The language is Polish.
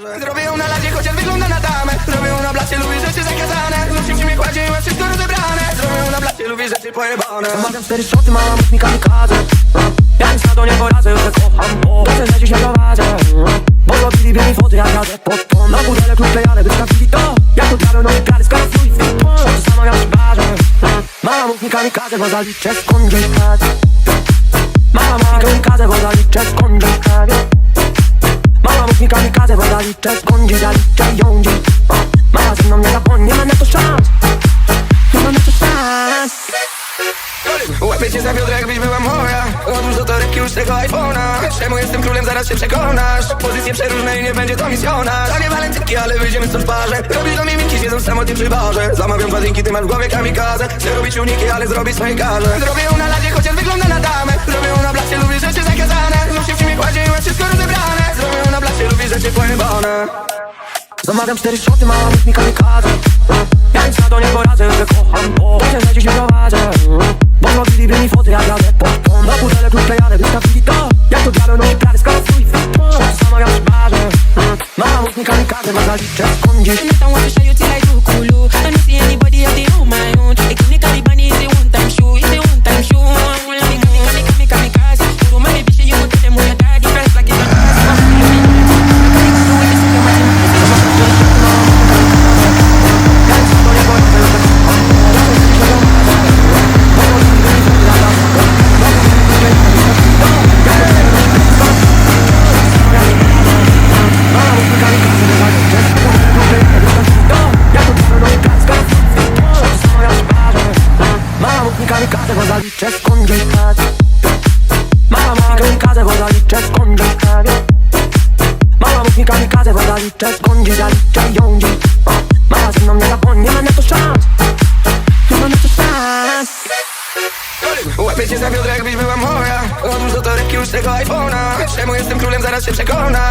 Zrobię ją na ladzie, chociaż wygląda na damę. Zrobię ją na blacie, lubię rzeczy zakazane. Nosi przy mnie kładzie i ma wszystko rozebrane. Zrobię ją na blacie, lubię rzeczy pojebane. Zamawiam cztery szoty, mów mi kamikadze Ja nic na to nie poradzę, że kocham Dobrze, że dziś nie prowadzę Bo zrobiliby mi foty jak jadę pod to. Na butelek lub plejane, wystawili to. Jak to diabeł nowy kary, skoro swój zamawiam przy barze. Mów mi kamikadze, bo zaliczę skąd gdzieś kradł mi kamikadze, bo zaliczę skąd gdzieś zaliczę ją gdzieś. Mama ze mną nie nie mam na to szans. Nie mam na to szans. Łapię cię za biodro, jakbyś była moja. Odłóż do torebki już tego iPhone'a. Czemu jestem królem, zaraz się przekonasz? Pozycje przeróżne i nie będzie to misjonarz. To nie walentynki, ale wyjdziemy stąd w parze. Robisz do mnie minki, siedzą samotnie przy barze. Zamawiam dwa drinki, ty masz w głowie kamikazę Chcę robić uniki, ale zrobić swoje karze Zrobię ją na ladzie, chociaż wygląda na damę Zamawiam cztery szoty, mów mi kamikadze Ja nic na to nie poradzę, że kocham to Dobrze, że dziś nie prowadzę. Bo zrobiliby mi foty jak jadę pod to Na butelek lub plejane, wystawili to. Jak to diabeł nosi plany, skoro swój Zamawiam przy barze Mama mów mi kamikadze, ma zaliczę skąd gdzieś Me don't want to bo zaliczę skąd gdzieś kradł Mama mi kamikadze, bo zaliczę skąd gdzieś kradł Mama mów mi kamikadze, bo zaliczę skąd gdzieś zaliczę ją gdzieś Mama ze mną nie zapomni, nie mam na to szans. Nie mam na to szans. Łapię cię za biodro, jakbyś była moja. Odłóż do torebki już tego iPhone'a. Czemu jestem królem, zaraz się przekonasz